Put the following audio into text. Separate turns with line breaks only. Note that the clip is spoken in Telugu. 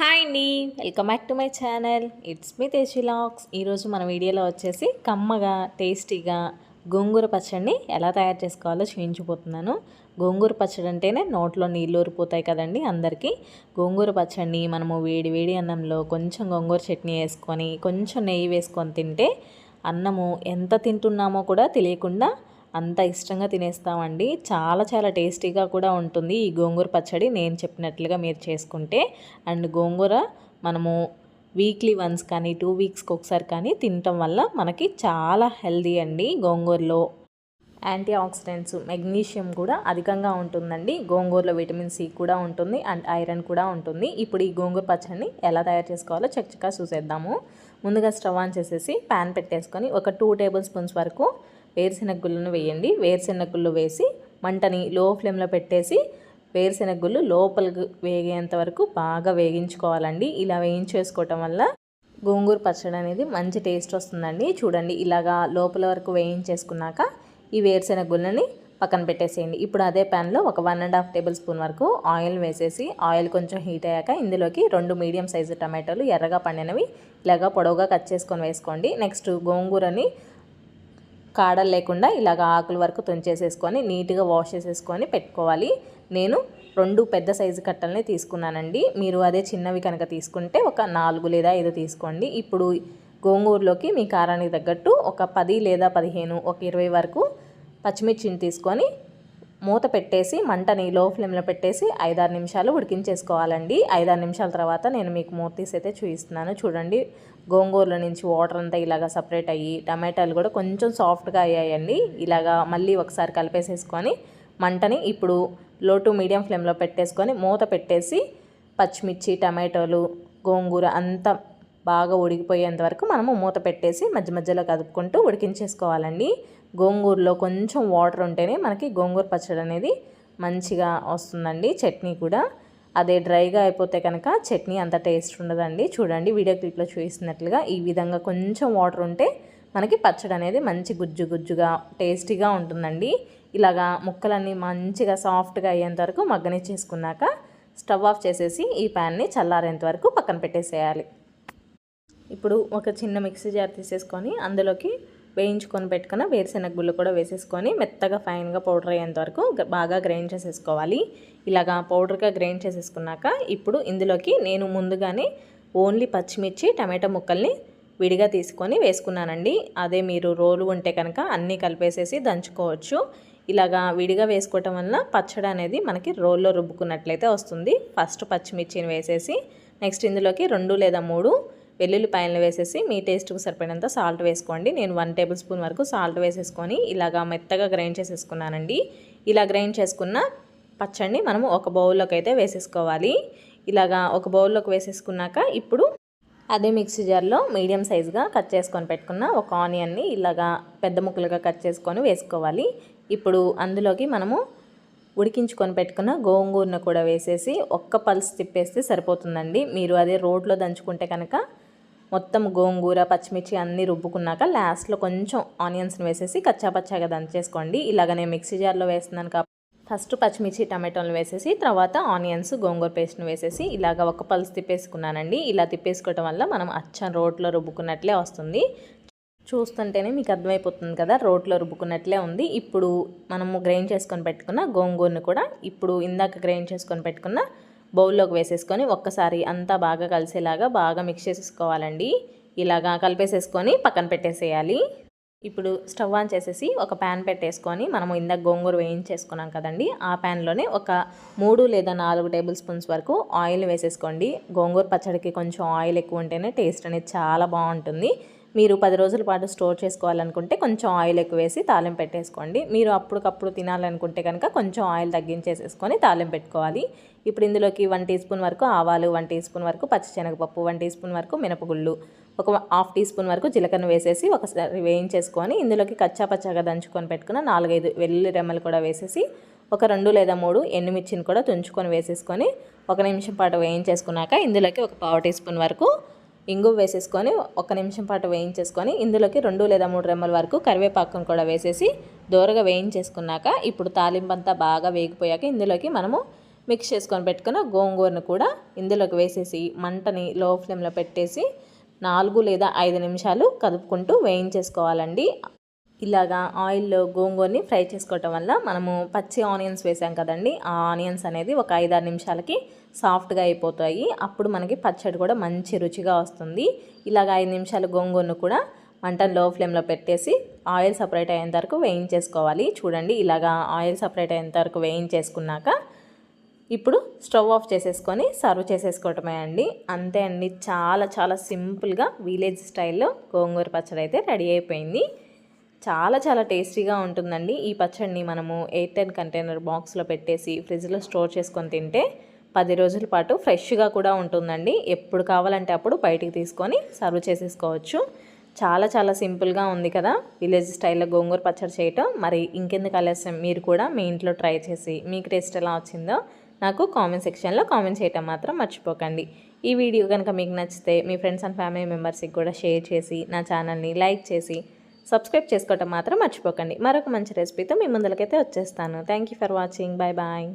హాయ్ అండి. Welcome back to my channel. It's me తేషిలాక్స్ ఈరోజు మన వీడియోలో వచ్చేసి కమ్మగా టేస్టీగా గోంగూర పచ్చడిని ఎలా తయారు చేసుకోవాలో చూపించిపోతున్నాను గోంగూర పచ్చడి అంటేనే నోట్లో నీళ్ళు ఊరిపోతాయి కదండి అందరికీ. గోంగూర పచ్చడిని మనము వేడి వేడి అన్నంలో కొంచెం గోంగూర చట్నీ వేసుకొని కొంచెం నెయ్యి వేసుకొని తింటే అన్నము ఎంత తింటున్నామో కూడా తెలియకుండా అంత ఇష్టంగా తినేస్తామండి. చాలా చాలా టేస్టీగా కూడా ఉంటుంది ఈ గోంగూర పచ్చడి. నేను చెప్పినట్లుగా మీరు చేసుకుంటే అండ్ గోంగూర మనము వీక్లీ వన్స్ కానీ టూ వీక్స్కి ఒకసారి కానీ తినటం వల్ల మనకి చాలా హెల్దీ అండి గోంగూరలో. యాంటీ ఆక్సిడెంట్స్ మెగ్నీషియం కూడా అధికంగా ఉంటుందండి. గోంగూరలో విటమిన్ సి కూడా ఉంటుంది అండ్ ఐరన్ కూడా ఉంటుంది. ఇప్పుడు ఈ గోంగూర పచ్చడిని ఎలా తయారు చేసుకోవాలో చక్కగా చూసేద్దాము. ముందుగా స్టవ్ ఆన్ చేసేసి ప్యాన్ పెట్టేసుకొని ఒక టూ టేబుల్ స్పూన్స్ వరకు వేరుశెనగ గుళ్ళను వేయండి. వేరుశెనగ గుళ్ళు వేసి మంటని లో ఫ్లేమ్లో పెట్టేసి వేరుశెనగ గుళ్ళు లోపలికి వేగేంత వరకు బాగా వేగించుకోవాలండి. ఇలా వేయించేసుకోవటం వల్ల గోంగూర పచ్చడి అనేది మంచి టేస్ట్ వస్తుందండి. చూడండి ఇలాగా లోపల వరకు వేయించేసుకున్నాక ఈ వేరుశెనగ గుళ్ళని పక్కన పెట్టేసేయండి. ఇప్పుడు అదే ప్యాన్లో ఒక one and half tablespoon వరకు ఆయిల్ వేసేసి ఆయిల్ కొంచెం హీట్ అయ్యాక ఇందులోకి రెండు మీడియం సైజు టమాటోలు ఎర్రగా పండినవి ఇలాగా పొడవుగా కట్ చేసుకొని వేసుకోండి. నెక్స్ట్ గోంగూరని కాడలు లేకుండా ఇలాగ ఆకుల వరకు తుంచేసేసుకొని నీట్గా వాష్ చేసేసుకొని పెట్టుకోవాలి. నేను రెండు పెద్ద సైజు కట్టలని తీసుకున్నానండి. మీరు అదే చిన్నవి కనుక తీసుకుంటే ఒక నాలుగు లేదా ఐదు తీసుకోండి. ఇప్పుడు గోంగూరులోకి మీ కారానికి తగ్గట్టు ఒక పది లేదా పదిహేను ఒక ఇరవై వరకు పచ్చిమిర్చిని తీసుకొని మూత పెట్టేసి మంటని లో ఫ్లేమ్లో పెట్టేసి ఐదారు నిమిషాలు ఉడికించేసుకోవాలండి. ఐదారు నిమిషాల తర్వాత నేను మీకు మూత తీసి అయితే చూపిస్తున్నాను. చూడండి గోంగూరలో నుంచి వాటర్ అంతా ఇలాగా సపరేట్ అయ్యి టమాటాలు కూడా కొంచెం సాఫ్ట్గా అయ్యాయండి. ఇలాగా మళ్ళీ ఒకసారి కలిపేసేసుకొని మంటని ఇప్పుడు లో టు మీడియం ఫ్లేమ్లో పెట్టేసుకొని మూత పెట్టేసి పచ్చిమిర్చి టమాటోలు గోంగూర అంతా బాగా ఉడికిపోయేంత వరకు మనము మూత పెట్టేసి మధ్య మధ్యలో కదుపుకుంటూ ఉడికించేసుకోవాలండి. గోంగూరలో కొంచెం వాటర్ ఉంటేనే మనకి గోంగూర పచ్చడి అనేది మంచిగా వస్తుందండి చట్నీ కూడా. అదే డ్రైగా అయిపోతే కనుక చట్నీ అంత టేస్ట్ ఉండదండి. చూడండి వీడియో క్లిప్లో చూసినట్లుగా ఈ విధంగా కొంచెం వాటర్ ఉంటే మనకి పచ్చడి అనేది మంచి గుజ్జు గుజ్జుగా టేస్టీగా ఉంటుందండి. ఇలాగా ముక్కలన్నీ మంచిగా సాఫ్ట్గా అయ్యేంత వరకు మగ్గనిచ్చేసుకున్నాక స్టవ్ ఆఫ్ చేసేసి ఈ ప్యాన్ని చల్లారేంత వరకు పక్కన పెట్టేసేయాలి. ఇప్పుడు ఒక చిన్న మిక్సీ జార్ తీసేసుకొని అందులోకి వేయించుకొని పెట్టుకున్న వేరుశెనగ గుళ్ళు కూడా వేసేసుకొని మెత్తగా ఫైన్గా పౌడర్ అయ్యేంత వరకు బాగా గ్రైండ్ చేసేసుకోవాలి. ఇలాగా పౌడర్గా గ్రైండ్ చేసేసుకున్నాక ఇప్పుడు ఇందులోకి నేను ముందుగానే ఓన్లీ పచ్చిమిర్చి టమాటా ముక్కల్ని విడిగా తీసుకొని వేసుకున్నానండి. అదే మీరు రోలు ఉంటే కనుక అన్నీ కలిపేసేసి దంచుకోవచ్చు. ఇలాగా విడిగా వేసుకోవటం వల్ల పచ్చడి అనేది మనకి రోల్లో రుబ్బుకున్నట్లయితే వస్తుంది. ఫస్ట్ పచ్చిమిర్చిని వేసేసి నెక్స్ట్ ఇందులోకి రెండు లేదా మూడు వెల్లుల్లిపాయలను వేసేసి మీ టేస్ట్కి సరిపడినంత సాల్ట్ వేసుకోండి. నేను వన్ టేబుల్ స్పూన్ వరకు సాల్ట్ వేసేసుకొని ఇలాగా మెత్తగా గ్రైండ్ చేసేసుకున్నానండి. ఇలా గ్రైండ్ చేసుకున్న పచ్చడిని మనము ఒక బౌల్లోకి అయితే వేసేసుకోవాలి. ఇలాగా ఒక బౌల్లోకి వేసేసుకున్నాక ఇప్పుడు అదే మిక్సీ జార్లో మీడియం సైజుగా కట్ చేసుకొని పెట్టుకున్న ఒక ఆనియన్ని ఇలాగా పెద్ద ముక్కలుగా కట్ చేసుకొని వేసుకోవాలి. ఇప్పుడు అందులోకి మనము ఉడికించుకొని పెట్టుకున్న గోంగూరను కూడా వేసేసి ఒక్క పల్స్ తిప్పేస్తే సరిపోతుందండి. మీరు అదే రోడ్లో దంచుకుంటే కనుక మొత్తం గోంగూర పచ్చిమిర్చి అన్నీ రుబ్బుకున్నాక లాస్ట్లో కొంచెం ఆనియన్స్ని వేసేసి కచ్చాపచ్చాగా దంచేసుకోండి. ఇలాగ నేను మిక్సీ జార్లో వేస్తున్నాను కాబట్టి ఫస్ట్ పచ్చిమిర్చి టమాటోలు వేసేసి తర్వాత ఆనియన్స్ గోంగూర పేస్ట్ని వేసేసి ఇలాగ ఒక పల్స్ తిప్పేసుకున్నానండి. ఇలా తిప్పేసుకోవటం వల్ల మనం అచ్చం రోట్లో రుబ్బుకున్నట్లే వస్తుంది. చూస్తుంటేనే మీకు అర్థమైపోతుంది కదా రోట్లో రుబ్బుకున్నట్లే ఉంది. ఇప్పుడు మనము గ్రైండ్ చేసుకొని పెట్టుకున్న గోంగూరను కూడా ఇప్పుడు ఇందాక గ్రైండ్ చేసుకొని పెట్టుకున్న బౌల్లోకి వేసేసుకొని ఒక్కసారి అంతా బాగా కలిసేలాగా బాగా మిక్స్ చేసేసుకోవాలండి. ఇలాగా కలిపేసేసుకొని పక్కన పెట్టేసేయాలి. ఇప్పుడు స్టవ్ ఆన్ చేసేసి ఒక ప్యాన్ పెట్టేసుకొని మనము ఇందాక గోంగూర వేయించేసుకున్నాం కదండి. ఆ ప్యాన్లోనే ఒక మూడు లేదా నాలుగు టేబుల్ స్పూన్స్ వరకు ఆయిల్ వేసేసుకోండి. గోంగూర పచ్చడికి కొంచెం ఆయిల్ ఎక్కువ ఉంటేనే టేస్ట్ అనేది చాలా బాగుంటుంది. మీరు పది రోజుల పాటు స్టోర్ చేసుకోవాలనుకుంటే కొంచెం ఆయిల్ ఎక్కువ వేసి తాలింపు పెట్టేసుకోండి. మీరు అప్పటికప్పుడు తినాలనుకుంటే కనుక కొంచెం ఆయిల్ తగ్గించేసేసుకొని తాలింపు పెట్టుకోవాలి. ఇప్పుడు ఇందులోకి వన్ టీ స్పూన్ వరకు ఆవాలు వన్ టీ స్పూన్ వరకు పచ్చిశనగపప్పు వన్ టీ స్పూన్ వరకు మినపగుళ్ళు ఒక హాఫ్ టీ స్పూన్ వరకు జీలకర్ర వేసేసి ఒకసారి వేయించేసుకొని ఇందులోకి కచ్చా పచ్చాగా దంచుకొని పెట్టుకున్న నాలుగైదు వెల్లుల్లి రెమ్మలు కూడా వేసేసి ఒక రెండు లేదా మూడు ఎండుమిర్చిని కూడా తుంచుకొని వేసేసుకొని ఒక నిమిషం పాటు వేయించేసుకున్నాక ఇందులోకి ఒక పావు టీ స్పూన్ వరకు ఇంగు వేసేసుకొని ఒక నిమిషం పాటు వేయించేసుకొని ఇందులోకి రెండు లేదా మూడు రెమ్మల వరకు కరివేపాకును కూడా వేసేసి దోరగా వేయించేసుకున్నాక ఇప్పుడు తాలింపు అంతా బాగా వేగిపోయాక ఇందులోకి మనము మిక్స్ చేసుకొని పెట్టుకున్న గోంగూరను కూడా ఇందులోకి వేసేసి మంటని లో ఫ్లేమ్లో పెట్టేసి నాలుగు లేదా ఐదు నిమిషాలు కదుపుకుంటూ వేయించేసుకోవాలండి. ఇలాగా ఆయిల్లో గోంగూరని ఫ్రై చేసుకోవటం వల్ల మనము పచ్చి ఆనియన్స్ వేసాం కదండి. ఆ ఆనియన్స్ అనేది ఒక ఐదారు నిమిషాలకి సాఫ్ట్గా అయిపోతాయి. అప్పుడు మనకి పచ్చడి కూడా మంచి రుచిగా వస్తుంది. ఇలాగ ఐదు నిమిషాలు గోంగూరను కూడా మంటను లో ఫ్లేమ్లో పెట్టేసి ఆయిల్ సపరేట్ అయ్యేంత వరకు వేయించేసుకోవాలి. చూడండి ఇలాగా ఆయిల్ సపరేట్ అయ్యేంత వరకు వేయించేసుకున్నాక ఇప్పుడు స్టవ్ ఆఫ్ చేసేసుకొని సర్వ్ చేసేసుకోవటమే అండి. అంతే అండి చాలా చాలా సింపుల్గా విలేజ్ స్టైల్లో గోంగూర పచ్చడి అయితే రెడీ అయిపోయింది. చాలా చాలా టేస్టీగా ఉంటుందండి. ఈ పచ్చడిని మనము ఎయిట్ టెన్ కంటైనర్ బాక్స్లో పెట్టేసి ఫ్రిడ్జ్లో స్టోర్ చేసుకొని తింటే పది రోజుల పాటు ఫ్రెష్గా కూడా ఉంటుందండి. ఎప్పుడు కావాలంటే అప్పుడు బయటికి తీసుకొని సర్వ్ చేసేసుకోవచ్చు. చాలా చాలా సింపుల్గా ఉంది కదా. విలేజ్ స్టైల్లో గోంగూర పచ్చడి చేయటం. మరి ఇంకెందుకు ఆలస్యం? మీరు కూడా మీ ఇంట్లో ట్రై చేసి మీకు టేస్ట్ ఎలా వచ్చిందో నాకు కామెంట్ సెక్షన్లో కామెంట్ చేయటం మాత్రం మర్చిపోకండి. ఈ వీడియో కనుక మీకు నచ్చితే మీ ఫ్రెండ్స్ అండ్ ఫ్యామిలీ మెంబర్స్కి కూడా షేర్ చేసి నా ఛానల్ని లైక్ చేసి సబ్స్క్రైబ్ చేసుకోవటం మాత్రం మర్చిపోకండి. మరొక మంచి రెసిపీతో మీ ముందలకైతే వచ్చేస్తాను. Thank you for watching bye bye